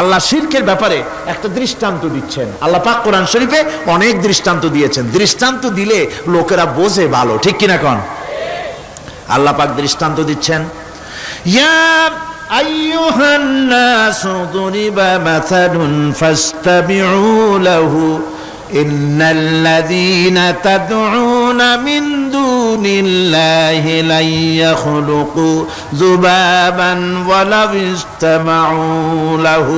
আল্লাহ শিরকের ব্যাপারে একটা দৃষ্টান্ত দিচ্ছেন। আল্লাহ পাক কোরআন শরীফে অনেক দৃষ্টান্ত দিয়েছেন। দৃষ্টান্ত দিলে লোকেরা বোঝে ভালো, ঠিক কিনা কন? আল্লাহ পাক দৃষ্টান্ত দিচ্ছেন। ইয়া আইয়ুহান নাসু দুরিবা মাসালুন ফাসতাবিউ লাহু, ইন্নাল্লাযীনা তাদউনা মিন দু الله لن يخلقوا ذبابا ولو استمعوا له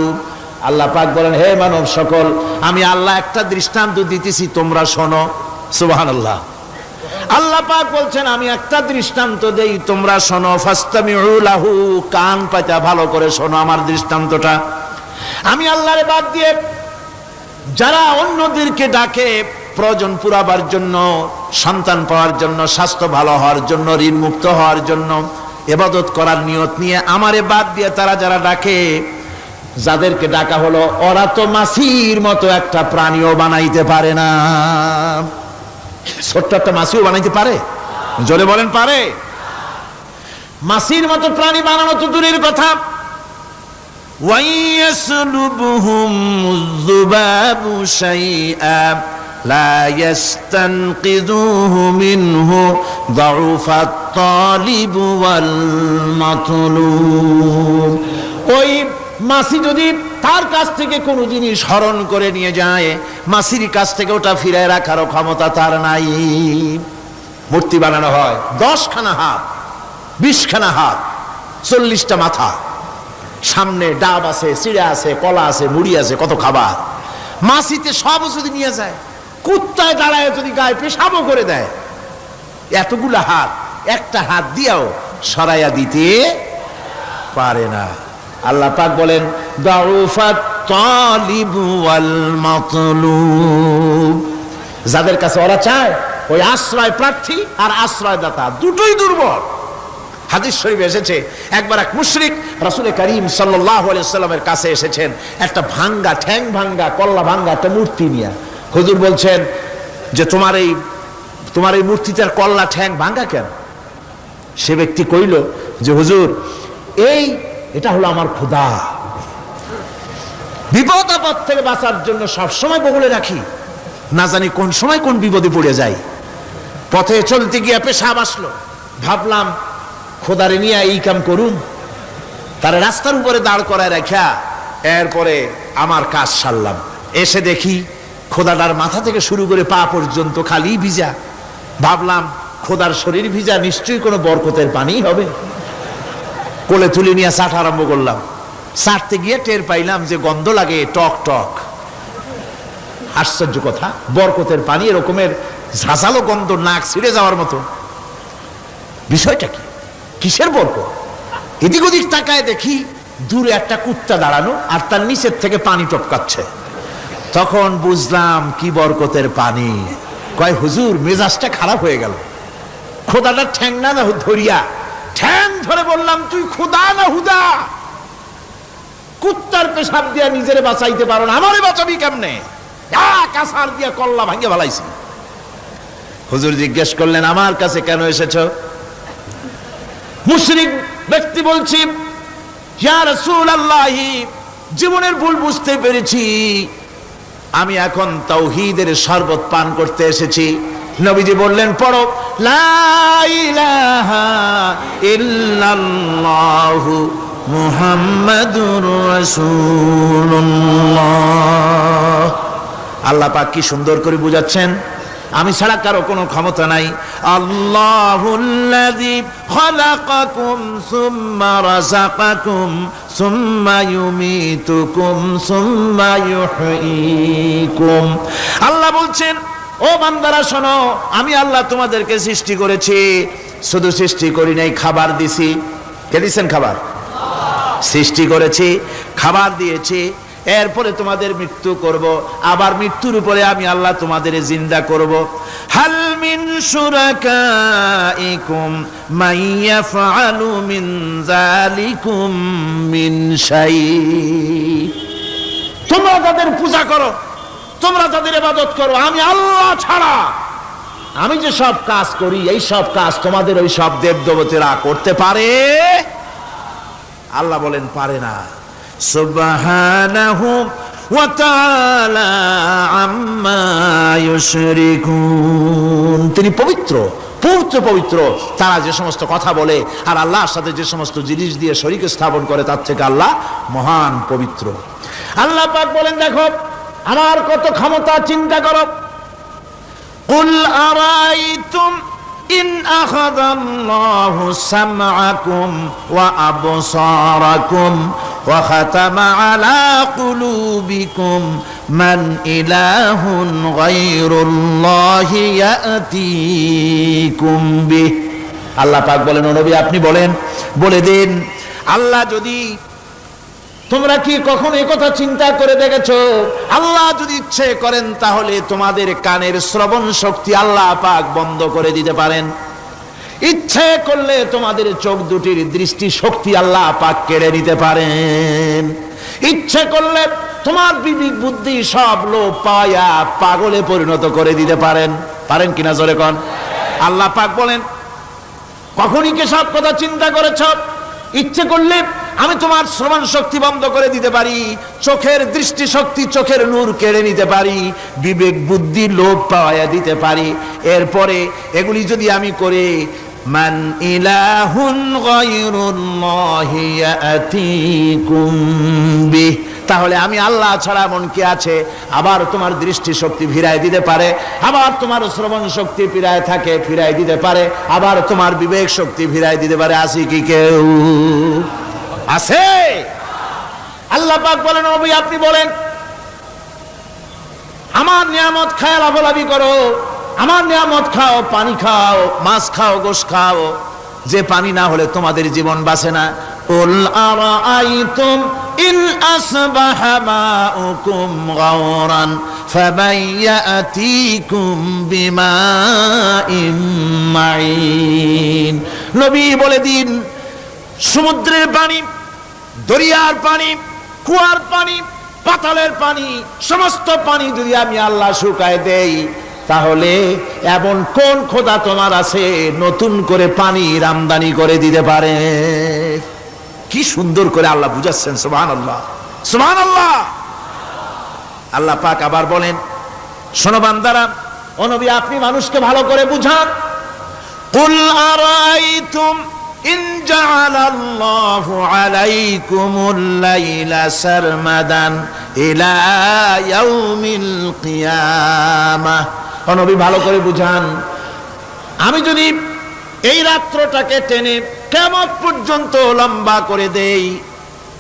আল্লাহ পাক বলেন হে মানব সকল আমি আল্লাহ একটা দৃষ্টান্ত দিতেছি তোমরা শোনো সুবহানাল্লাহ আল্লাহ পাক বলছেন আমি একটা দৃষ্টান্ত দেই তোমরা শোনো ফাস্তামিউ লাহু কান পাতা ভালো করে শোনো আমার দৃষ্টান্তটা আমি আল্লাহরে বাদ দিয়ে যারা অন্যদেরকে ডাকে প্রয়োজন পুরাবার জন্য সন্তান পাওয়ার জন্য স্বাস্থ্য ভালো হওয়ার জন্য ঋণ মুক্ত হওয়ার জন্য এবাদত করার নিয়ত নিয়ে আমারে বাদ দিয়ে তারা যারা ডাকে যাদেরকে ডাকা হলো ওরা তো মাসির মতো একটা প্রাণীও বানাইতে পারে না ছোট্ট একটা মাসিও বানাইতে পারে জোরে বলেন পারে মাসির মতো প্রাণী বানানো তো দূরের কথা ويسلبهم الذباب شيئا لا يستنقذوه منه ضعف الطالب والمطلوب ওই মাসি যদি তার কাছ থেকে কোনো জিনিস হরণ করে নিয়ে যায় মাসির কাছ থেকে ওটা ফিরায় রাখারও ক্ষমতা তার নাই মূর্তি বানানো হয় দশখানা হাত বিশখানা হাত চল্লিশটা মাথা সামনে ডাব আছে চিড়া আছে কলা আছে মুড়ি আছে কত খাবার মাসিতে সব যদি নিয়ে যায় কুত্তায় দাঁড়ায় যদি গায়ে পেশাবও করে দেয়। এতগুলা হাত, একটা হাত দিয়াও সরাইয়া দিতে পারে না। আল্লাহ পাক বলেন যাদের কাছে ওরা চায়, ওই আশ্রয় প্রার্থী আর আশ্রয় দাতা দুটোই দুর্বল। হাদিস শরীফ এসেছে, একবার এক মুশরিক রাসূল করিম আলাইহি সাল্লামের কাছে এসেছেন, একটা ভাঙ্গা, ঠ্যাং ভাঙ্গা, কল্লা ভাঙ্গা একটা মূর্তি নিয়ে। হুজুর বলছেন যে তোমার এই তোমার এই মূর্তিটার কল্লা ঠ্যাং ভাঙ্গা কেন? সে ব্যক্তি কইল যে হুজুর, এই, এটা হলো আমার ক্ষুধা। বিপদ আপদ থেকে বাঁচার জন্য সবসময় বগলে রাখি। না জানি কোন সময় কোন বিপদে পড়ে যাই। পথে চলতে গিয়ে পেশাব আসলো। ভাবলাম, খোদারে নিয়ে এই কাম করুন তার রাস্তার উপরে দাঁড় করায় রাখা এরপরে আমার কাজ সারলাম। এসে দেখি খোদাটার মাথা থেকে শুরু করে পা পর্যন্ত খালি ভিজা। ভাবলাম, খোদার শরীর ভিজা, নিশ্চয়ই কোনো বরকতের পানি হবে। কোলে তুলে নিয়ে চাট আরম্ভ করলাম। চাটতে গিয়ে টের পাইলাম যে গন্ধ লাগে, টক টক। আশ্চর্য কথা, বরকতের পানি এরকমের ঝাঁঝালো গন্ধ নাক ছিঁড়ে যাওয়ার মতো। বিষয়টা কি? কিসের বরকত? এদিক ওদিক তাকায় দেখি দূরে একটা কুত্তা দাঁড়ানো আর তার নিচের থেকে পানি টপকাচ্ছে। তখন বুঝলাম কি বরকতের পানি। কয়, হুজুর, মেজাজটা খারাপ হয়ে গেল। খোদাটা ঠ্যাং না না ধরিয়া, ঠ্যাং ধরে বললাম, তুই খুদা না হুদা? কুত্তার পেশাব দিয়া নিজেরে বাঁচাইতে পারো না, আমারে বাঁচাবি কেমনে? কাসার দিয়া কল্লা ভাঙ্গে ভালাইছি হুজুর জিজ্ঞেস করলেন, আমার কাছে কেন এসেছ? মুশরিক ব্যক্তি বলছি জীবনের ভুল বুঝতে পেরেছি। আমি এখন তৌহিদের শরবত পান করতে এসেছি। নবীজি বললেন, পড়ো। ইল্লাল্লাহু মুহাম্মাদুর রাসূলুল্লাহ। আল্লাহ পাক কি সুন্দর করে বুঝাচ্ছেন? আমি ছাড়া কারও কোনো ক্ষমতা নাই। সুম্মা আল্লাহ বলছেন, ও বান্দারা, শোনো, আমি আল্লাহ তোমাদেরকে সৃষ্টি করেছি। শুধু সৃষ্টি করি নাই, খাবার দিছি। কে দিছেন খাবার? সৃষ্টি করেছি, খাবার দিয়েছি। এরপরে তোমাদের মৃত্যু করব। আবার মৃত্যুর উপরে আমি আল্লাহ তোমাদের জিন্দা করব। হাল মিন শুরাকাইকুম মাইয়াফআলু মিন যালিকুম মিন শাই। তোমরা যাদের পূজা করো, তোমরা তাদের ইবাদত করো, আমি আল্লাহ ছাড়া। আমি যে সব কাজ করি, এই সব কাজ তোমাদের ওই সব দেব দেবতেরা করতে পারে? আল্লাহ বলেন, পারে না। সুবহানাহু ওয়া তাআলা আম্মা ইউশরিকুন তিনি পবিত্র পবিত্র পবিত্র তারা যে সমস্ত কথা বলে আর আল্লাহর সাথে যে সমস্ত জিনিস দিয়ে শরীক স্থাপন করে তার থেকে আল্লাহ মহান পবিত্র আল্লাহ পাক বলেন দেখো আমার কত ক্ষমতা চিন্তা করো قل أرأيتم إن أخذ الله سمعكم وأبصاركم وختم على قلوبكم من إله غير الله يأتيكم به আল্লাহ পাক বলেন ও নবী আপনি বলেন বলে দিন আল্লাহ যদি তোমরা কি কখনো এই কথা চিন্তা করে দেখেছো আল্লাহ যদি ইচ্ছে করেন তাহলে তোমাদের কানের শ্রবণ শক্তি আল্লাহ পাক বন্ধ করে দিতে পারেন ইচ্ছে করলে তোমাদের চোখ দুটির দৃষ্টি শক্তি আল্লাহ পাক কেড়ে নিতে পারেন। ইচ্ছে করলে তোমার বিবেক বুদ্ধি সব লোপ পায়া পাগলে পরিণত করে দিতে পারেন। পারেন কিনা জোরে কন? আল্লাহ পাক বলেন, কখনই কে সব কথা চিন্তা করেছ? ইচ্ছে করলে আমি তোমার শ্রবণ শক্তি বন্ধ করে দিতে পারি, চোখের দৃষ্টি শক্তি চোখের নূর কেড়ে নিতে পারি, বিবেক বুদ্ধি লোভ পাওয়া দিতে পারি। এরপরে এগুলি যদি আমি করে মান ইলাহুন গায়রুল্লাহি ইয়াতিকুম বিহ। তাহলে আমি আল্লাহ ছাড়া মন কি আছে? আবার তোমার দৃষ্টি শক্তি ফিরায় দিতে পারে। আবার তোমার শ্রবণ শক্তি ফিরায় থাকে, ফিরায় দিতে পারে। আবার তোমার বিবেক শক্তি ফিরায় দিতে পারে। আসি কি কেউ? আছে। আল্লাহ পাক বলেন নবী আপনি বলেন, আমার নিয়ামত খায় লাভলাভি করো। আমার নিয়ামত খাও পানি খাও মাছ খাও গোশ খাও যে পানি না হলে তোমাদের জীবন বাঁচে না قل أرأيتم إن أصبح ماؤكم غورا فمن يأتيكم بماء معين নবী বলে দিন সমুদ্রের পানি দরিয়ার পানি কুয়ার পানি পাতালের পানি সমস্ত পানি যদি আমি আল্লাহ শুকায় দেই তাহলে এমন কোন খোদা তোমার আছে নতুন করে পানির আমদানি করে দিতে পারে? কি সুন্দর করে আল্লাহ বুঝাচ্ছেন সুমান আল্লাহ সুমান আল্লাহ আল্লাহ পাক আবার বলেন শোনবান দ্বারা অনবী আপনি মানুষকে ভালো করে বুঝান। কুল ইন জাআলাল্লাহু আলাইকুমুল লাইলা সারমাদান ইলা ইয়াউমিল কিয়ামাহ অনবী ভালো করে বুঝান। আমি যদি এই রাত্রটাকে টেনে কেমন পর্যন্ত লম্বা করে দেই,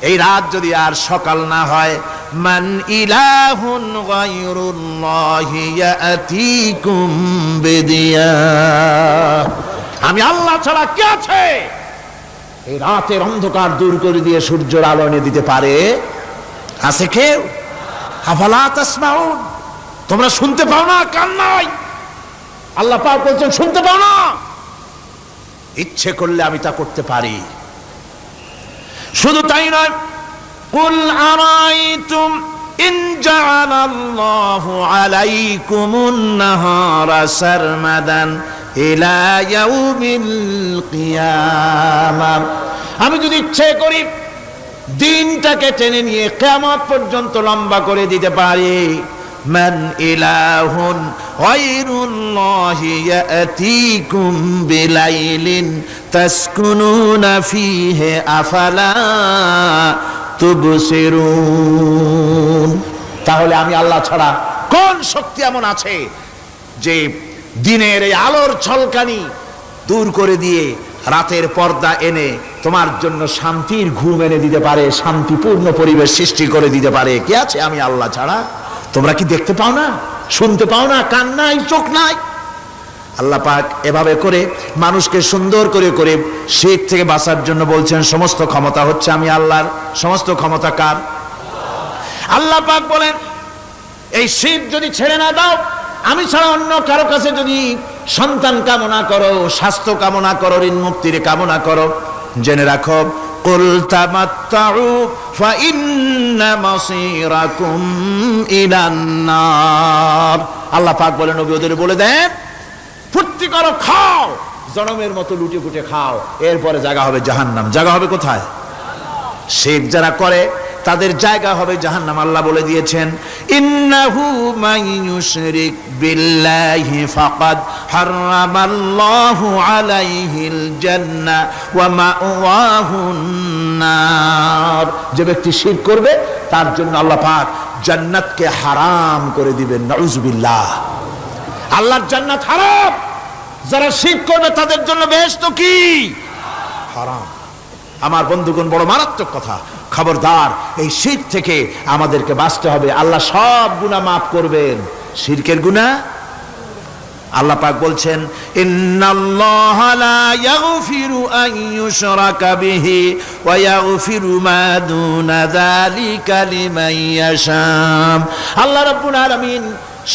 এই রাত যদি আর সকাল না হয়, মান ইলাহুন আমি আল্লাহ ছাড়া কে আছে? এই রাতের অন্ধকার দূর করে দিয়ে সূর্যের আলো এনে দিতে পারে? আছে কেউ? আফালা তাসমাউন? তোমরা শুনতে পাও না, কান নাই। আল্লাহ পাক বলছেন, শুনতে পাও না। ইচ্ছে করলে আমি তা করতে পারি। শুধু তাই নয়, কুল আরাইতুম ইন জাআলাল্লাহু আলাইকুমুন নাহারা সারমাদান ইলা ইয়াউমিল কিয়ামাহ। আমি যদি ইচ্ছে করি, দিনটাকে টেনে নিয়ে কিয়ামত পর্যন্ত লম্বা করে দিতে পারি। من إله غير الله يأتيكم بليل تسكنون فيه أفلا تبصرون তাহলে আমি আল্লাহ ছাড়া কোন শক্তি এমন আছে যে দিনের এই আলোর ছলকানি দূর করে দিয়ে রাতের পর্দা এনে তোমার জন্য শান্তির ঘুম এনে দিতে পারে শান্তিপূর্ণ পরিবেশ সৃষ্টি করে দিতে পারে কে আছে আমি আল্লাহ ছাড়া তোমরা কি দেখতে পাও না? শুনতে পাও না? কান নাই, চোখ নাই? আল্লাহ পাক এভাবে করে মানুষকে সুন্দর করে করে শীত থেকে বাঁচার জন্য বলছেন, সমস্ত ক্ষমতা হচ্ছে আমি আল্লাহর। সমস্ত ক্ষমতা কার? আল্লাহ পাক বলেন, এই শীত যদি ছেড়ে না দাও, আমি ছাড়া অন্য কারও কাছে যদি সন্তান কামনা করো, স্বাস্থ্য কামনা করো, ঋণ মুক্তির কামনা করো, জেনে রাখো قل تمتعوا فإن مصيركم إلى النار আল্লাহ পাক বলেন নবী ওদের বলে দেন ফুর্তি করো খাও জনমের মতো লুটে ফুটে খাও এরপরে জায়গা হবে জাহান্নাম জায়গা হবে কোথায় শেখ যারা করে তাদের জায়গা হবে জাহান্নাম, আল্লাহ বলে দিয়েছেন, ইন্নাহু মাইয়ুশরিক বিল্লাহি ফাকাদ হারামাল্লাহু আলাইহিল জান্নাহ ওয়া মাওয়াহুন নার। যে ব্যক্তি শিরক করবে, তার জন্য আল্লাহ পাক জান্নাতকে হারাম করে দিবেন নাউজুবিল্লাহ আল্লাহর জান্নাত হারাম। যারা শিরক করবে, তাদের জন্য বেহেশত কি? হারাম। আমার বন্ধুগণ, বড় মারাত্মক কথা। খবরদার, এই শীত থেকে আমাদেরকে বাঁচতে হবে। আল্লাহ সব গুনাহ মাফ করবেন। শিরকের গুনাহ? আল্লাহ পাক বলছেন আল্লাহ রাব্বুল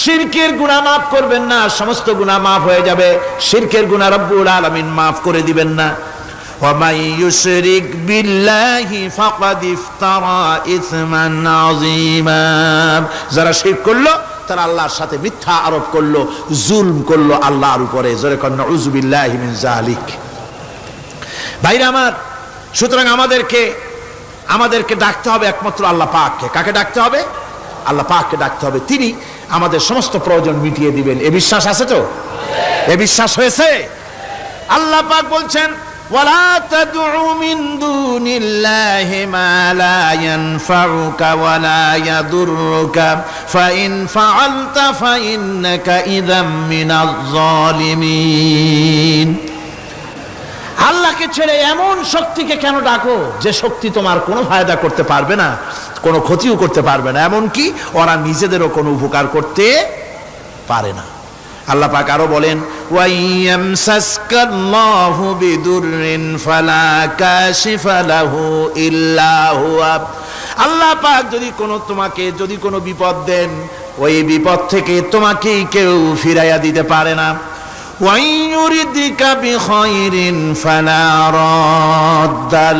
শিরকের গুনাহ মাফ করবেন না, সমস্ত গুনাহ মাফ হয়ে যাবে। শিরকের গুনাহ রব্বুল আলামিন মাফ করে দিবেন না। ومن يشرك بالله فقد افترى اثما عظيما যারা শিরক করলো তারা আল্লাহর সাথে মিথ্যা আরোপ করলো জুলম করলো আল্লাহর উপরে জোরে কর নাউজুবিল্লাহি মিন জালিক ভাইরা আমার সুতরাং আমাদেরকে আমাদেরকে ডাকতে হবে একমাত্র আল্লাহ পাককে কাকে ডাকতে হবে আল্লাহ পাককে ডাকতে হবে তিনি আমাদের সমস্ত প্রয়োজন মিটিয়ে দিবেন এ বিশ্বাস আছে তো এ বিশ্বাস হয়েছে আল্লাহ পাক বলছেন ولا تدع من دون الله ما لا ينفعك ولا يضرك فإن فعلت فإنك إذا من الظالمين আল্লাহকে ছেড়ে এমন শক্তিকে কেন ডাকো যে শক্তি তোমার কোনো ফায়দা করতে পারবে না কোনো ক্ষতিও করতে পারবে না এমন কি ওরা নিজেদেরও কোনো উপকার করতে পারে না আল্লাহ পাক আরও বলেন, ওয়াইয়ামসাসকাল্লাহু বিদুররিন ফালা কাশিফা লাহু ইল্লা হুয়া। আল্লাহ পাক যদি কোনো তোমাকে, যদি কোনো বিপদ দেন, ওই বিপদ থেকে তোমাকেই কেউ ফিরাইয়া দিতে পারে না। ওয়াইয়ুরিদিকা বিখাইরিন ফালা রাদ্দাল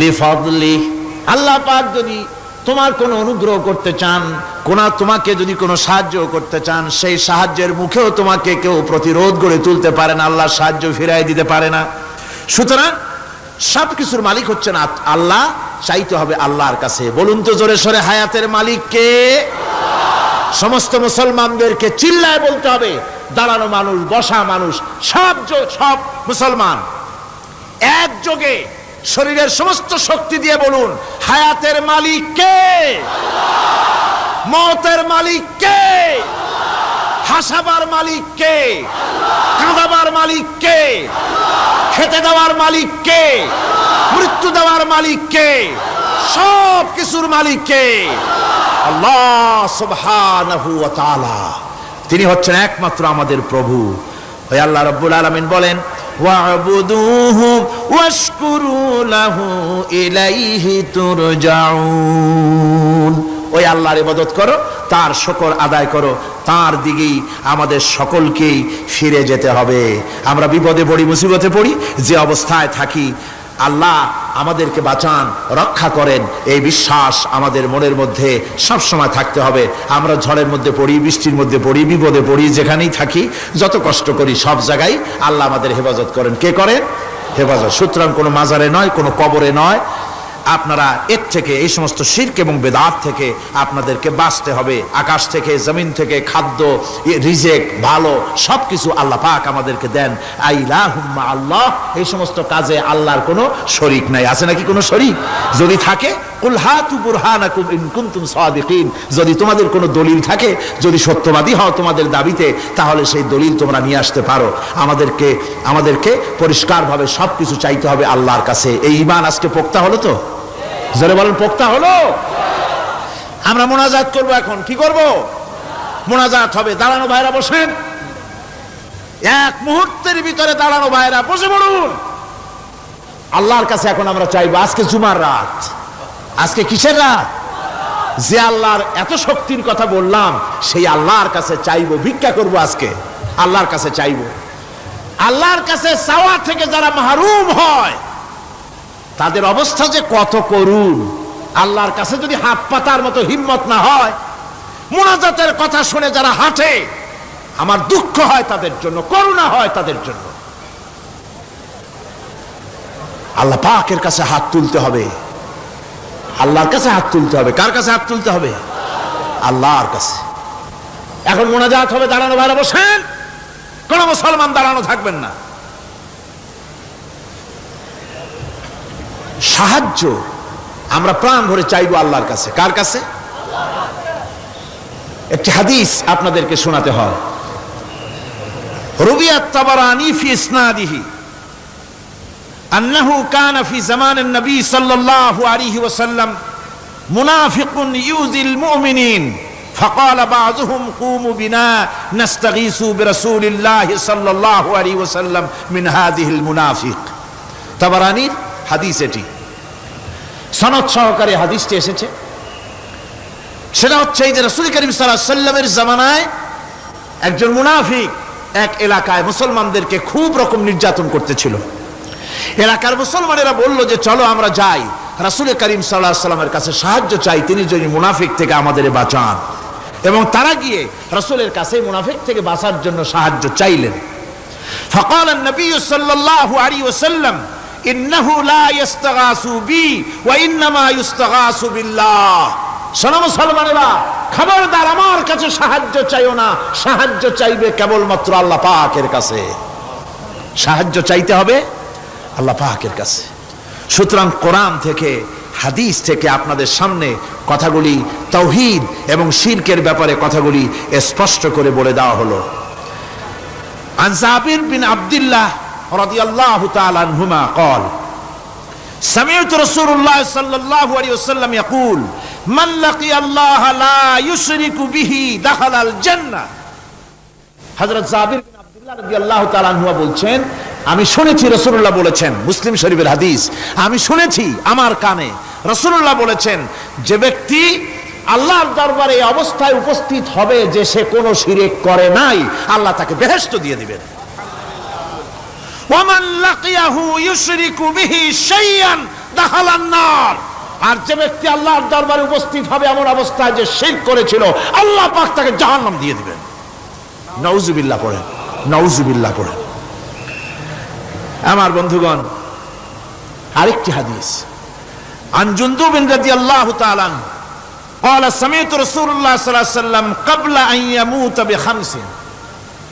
লিফাদলি আল্লাহ পাক যদি তোমার কোনো অনুগ্রহ করতে চান, কোন তোমাকে যদি কোনো সাহায্য করতে চান, সেই সাহায্যের মুখেও তোমাকে কেউ প্রতিরোধ গড়ে তুলতে পারে না, আল্লাহ সাহায্য ফিরাই দিতে পারে না। সুতরাং সব কিছুর মালিক হচ্ছেন আল্লাহ, চাইতে হবে আল্লাহর কাছে। বলুন তো জোরে সরে, হায়াতের মালিককে সমস্ত মুসলমানদেরকে চিল্লায় বলতে হবে, দাঁড়ানো মানুষ, বসা মানুষ, সব সব মুসলমান। একযোগে শরীরের সমস্ত শক্তি দিয়ে বলুন, হায়াতের মালিক কে? মতের মালিক কে? হাসাবার মালিক কে? কাঁদাবার মালিক কে? খেতে দেওয়ার মালিক কে? মৃত্যু দেওয়ার মালিক কে? সব কিছুর মালিক কে? আল্লাহ সুবহানাহু তিনি হচ্ছেন একমাত্র আমাদের প্রভু। ওই আল্লাহ রাব্বুল আলামিন বলেন ওয়াবুদুহু ওয়াশকুরু লাহু ইলাইহি তুরজাউন। ওই আল্লাহর ইবাদত করো, তার শকর আদায় করো, তার দিকেই আমাদের সকলকেই ফিরে যেতে হবে। আমরা বিপদে পড়ি, মুসিবতে পড়ি, যে অবস্থায় থাকি আল্লাহ আমাদেরকে বাঁচান, রক্ষা করেন। এই বিশ্বাস আমাদের মনের মধ্যে সব সময় থাকতে হবে। আমরা ঝড়ের মধ্যে পড়ি, বৃষ্টির মধ্যে পড়ি, বিপদে পড়ি, যেখানেই থাকি, যত কষ্ট করি সব জায়গায় আল্লাহ আমাদের হেফাজত করেন। কে করেন? হেফাজত। সুতরাং কোনো মাজারে নয়, কোনো কবরে নয়। আপনারা এর থেকে, এই সমস্ত শির্ক এবং বেদাত থেকে আপনাদেরকে বাঁচতে হবে। আকাশ থেকে, জমিন থেকে, খাদ্য রিজেক, ভালো সব কিছু আল্লাহ পাক আমাদেরকে দেন। আইলা হুম্মা আল্লাহ, এই সমস্ত কাজে আল্লাহর কোনো শরিক নাই। আছে নাকি কোনো শরিক? যদি থাকে যদি তোমাদের কোনো দলিল থাকে, যদি সত্যবাদী হও তোমাদের দাবিতে, তাহলে সেই দলিল তোমরা নিয়ে আসতে পারো। আমাদেরকে আমাদেরকে পরিষ্কারভাবে সব কিছু চাইতে হবে আল্লাহর কাছে। এই ইমান আজকে পোক্তা হলো তো? জোরে বলেন, পোক্তা হলো? আমরা মোনাজাত করব এখন, কি করব? মোনাজাত হবে, দাঁড়ানো ভাইরা বসেন। এক মুহূর্তের ভিতরে দাঁড়ানো ভাইরা বসে পড়ুন। আল্লাহর কাছে এখন আমরা চাইব, আজকে জুমার রাত। আজকে কিসের রাত? যে আল্লাহর এত শক্তির কথা বললাম, সেই আল্লাহর কাছে চাইব, ভিক্ষা করব আজকে। আল্লাহর কাছে চাইব। আল্লাহর কাছে চাওয়া থেকে যারা মাহরুম হয় তাদের অবস্থা যে কত করুণ। আল্লাহর কাছে যদি হাত পাতার মতো হিম্মত না হয়, মোনাজাতের কথা শুনে যারা হাঁটে, আমার দুঃখ হয় তাদের জন্য, করুণা হয় তাদের জন্য। আল্লাহ পাকের কাছে হাত তুলতে হবে। আল্লাহর কাছে হাত তুলতে হবে। কার কাছে হাত তুলতে হবে? আল্লাহর কাছে। এখন মোনাজাত হবে, দাঁড়ানো ভাইরা বসেন। কোন মুসলমান দাঁড়ানো থাকবেন না। সাহায্য আমরা প্রাণ ভরে চাইবো আল্লাহর কাছে কার কাছে একটি হাদিস আপনাদেরকে শোনাতে হয় রুবিয়াত তাবারানি ফি ইসনাদিহি أنه كان في زمان النبي صلى الله عليه وسلم منافق يؤذي المؤمنين فقال بعضهم قوموا بنا نستغيث برسول الله صلى الله عليه وسلم من هذه المنافق তাবারানির হাদিস এটি। সনদ সহকারে হাদিসটি এসেছে। সেটা হচ্ছে এই যে রসুল করিম সাল্লামের জামানায় একজন মুনাফিক এক এলাকায় মুসলমানদেরকে খুব রকম নির্যাতন করতেছিল। এলাকার মুসলমানেরা বলল যে, চলো আমরা যাই। রাসুল করিম সাল্লাহ সাল্লামের কাছে সাহায্য চাই, তিনি যদি মুনাফিক থেকে আমাদের বাঁচান। এবং তারা গিয়ে রসুলের কাছে মুনাফিক থেকে বাঁচার জন্য সাহায্য চাইলেন। ফকাল নবী সাল্লাহ আলী ওসাল্লাম ইন্নাহু লা ইস্তাগাসু বি ওয়া ইন্নামা ইস্তাগাসু বিল্লাহ। শোনো মুসলমানেরা, খবরদার, আমার কাছে সাহায্য চাইও না। সাহায্য চাইবে কেবলমাত্র আল্লাহ পাকের কাছে। সাহায্য চাইতে হবে আল্লাহ পাকের কাছে। সুতরাং কোরআন থেকে, হাদিস থেকে আপনাদের সামনে কথাগুলি তৌহিদ এবং শিরকের ব্যাপারে কথাগুলি স্পষ্ট করে বলে দেওয়া হলো। আনসাহাবির বিন আবদুল্লাহ رضي الله تعالى عنهما قال سمعت رسول الله صلى الله عليه وسلم يقول من لقي الله لا يشرك به دخل الجنة হযরত জাবির বিন আব্দুল্লাহ রাদিয়াল্লাহু তাআলা আনহু বলছেন আমি শুনেছি রাসূলুল্লাহ বলেছেন মুসলিম শরীফের হাদিস আমি শুনেছি আমার কানে রাসূলুল্লাহ বলেছেন যে ব্যক্তি আল্লাহর দরবারে এই অবস্থায় উপস্থিত হবে যে সে কোনো শিরিক করে নাই আল্লাহ তাকে বেহেশত দিয়ে দিবেন ওয়ামান লাকিয়াহু ইউশরিকু বিহি শাইয়ান দাখালান নার আর যে ব্যক্তি আল্লাহর দরবারে উপস্থিত হবে এমন অবস্থায় যে শিরক করেছিল আল্লাহ পাক তাকে জাহান্নাম দিয়ে দিবেন নউজুবিল্লাহ পড়েন নউজুবিল্লাহ পড়েন আমার বন্ধুগণ আরেকটি হাদিস عن جندب رضي الله تعالى عنه قال سمعت رسول الله صلى الله عليه وسلم قبل أن يموت بخمس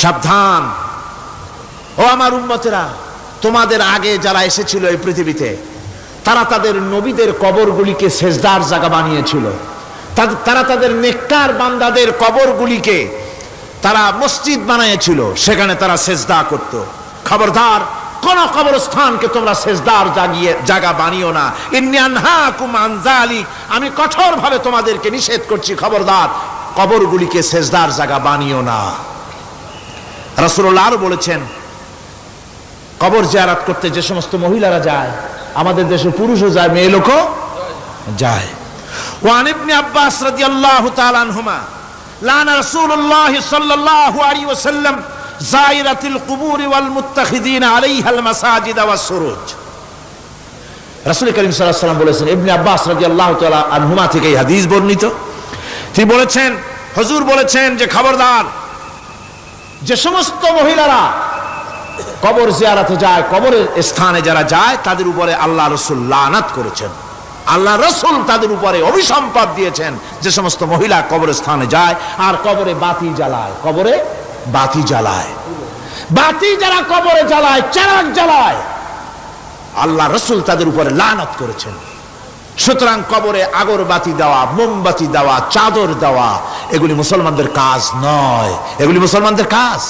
সাবধান। ও আমার উন্মতেরা তোমাদের আগে যারা এসেছিল এই পৃথিবীতে, তারা তাদের নবীদের কবরগুলিকে সেজদার জায়গা বানিয়েছিল। তারা তাদের নেককার বান্দাদের কবরগুলিকে তারা মসজিদ বানিয়েছিল, সেখানে তারা সেজদা করত। খবরদার, কোন কবরস্থানকে তোমরা সেজদার জাগিয়ে, জায়গা বানিও না। যালিক, আমি কঠোরভাবে তোমাদেরকে নিষেধ করছি, খবরদার, কবরগুলিকে সেজদার জায়গা বানিও না। রাসূলুল্লাহ আরো বলেছেন কবর জিয়ারাত করতে যে সমস্ত মহিলারা যায় আমাদের দেশে পুরুষও যায় মেয়ে লোকও যায় وعن ابن عباس رضي الله تعالى عنهما لعن رسول الله صلى الله عليه وسلم زائرة القبور والمتخذين عليها المساجد والسروج রাসূল করিম সাল্লাল্লাহু আলাইহি সাল্লাম বলেছেন ইবনে আব্বাস রাদিয়াল্লাহু তাআলা আনহুমা থেকে এই হাদিস বর্ণিত তিনি বলেছেন হুজুর বলেছেন যে খবরদার যে সমস্ত মহিলারা কবর জিয়ারাতে যায়, কবরের স্থানে যারা যায়, তাদের উপরে আল্লাহ রসুল লানাত করেছেন। আল্লাহ রসুল তাদের উপরে অভিসম্পাদ দিয়েছেন যে সমস্ত মহিলা কবর স্থানে যায় আর কবরে বাতি জ্বালায়। কবরে বাতি জ্বালায়। বাতি যারা কবরে জ্বালায় চেরাগ জ্বালায়। আল্লাহ রসুল তাদের উপরে লানত করেছেন। সুতরাং কবরে আগরবাতি দেওয়া, মোমবাতি দেওয়া, চাদর দেওয়া, এগুলি মুসলমানদের কাজ নয়। এগুলি মুসলমানদের কাজ।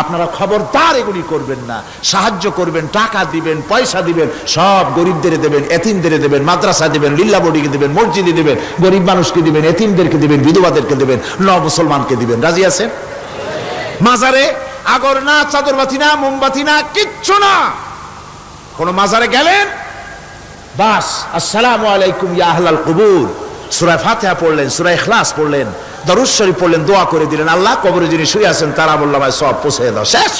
আপনারা খবরদার এগুলি করবেন না। সাহায্য করবেন, টাকা দিবেন, পয়সা দিবেন, সব গরিবদের দেবেন এতিমদের দেবেন, মাদ্রাসা দিবেন, লিল্লা বডিকে দিবেন, মসজিদে দিবেন, গরিব মানুষকে দিবেন, এতিমদেরকে দিবেন, বিধবাদেরকে দিবেন ন মুসলমানকে দিবেন। রাজি আছেন? মাজারে আগর না, চাদরবাতি না, মোমবাতি না, কিচ্ছু না। কোন মাজারে গেলেন? বাস, আসসালামু আলাইকুম ইয়া আহলাল কুবুর। সূরা ফাতিহা পড়লেন সূরা ইখলাস পড়লেন দরুদ শরীফ পড়লেন, দোয়া করে দিলেন। আল্লাহ কবরে যিনি শুয়ে আছেন, তারা বললাম ভাই সব পৌঁছে দাও। শেষ!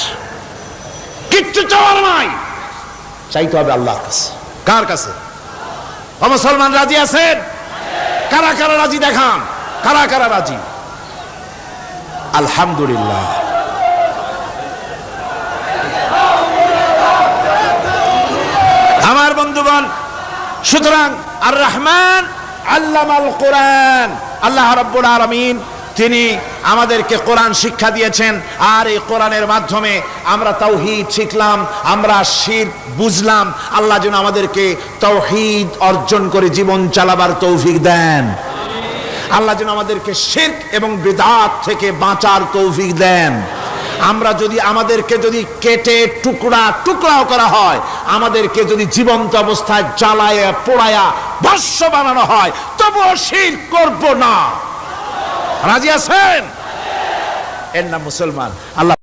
কিচ্ছু চাওয়ার নাই। চাইতে হবে আল্লাহর কাছে। কার কাছে? ও মুসলমান, রাজি আছেন? কারা কারা রাজি দেখান? কারা কারা রাজি? আলহামদুলিল্লাহ। আমার বন্ধুগণ সুতরাং আর রহমান আল্লামাল কোরআন। আল্লাহ রব্বুল আলমিন, তিনি আমাদেরকে কোরআন শিক্ষা দিয়েছেন আর এই কোরআনের মাধ্যমে আমরা তাওহিদ শিখলাম, আমরা শির বুঝলাম, আল্লাহ যেন আমাদেরকে তাওহিদ অর্জন করে জীবন চালাবার তৌফিক দেন। আল্লাহ যেন আমাদেরকে শিরক এবং বেদাত থেকে বাঁচার তৌফিক দেন। আমরা যদি আমাদেরকে যদি কেটে টুকরা টুকরাও করা হয়, আমাদেরকে যদি জীবন্ত অবস্থায় জ্বালায়া, পোড়ায়া ভস্য বানানো হয়, তবুও শির করব না। রাজি আছেন? এর নাম মুসলমান। আল্লাহ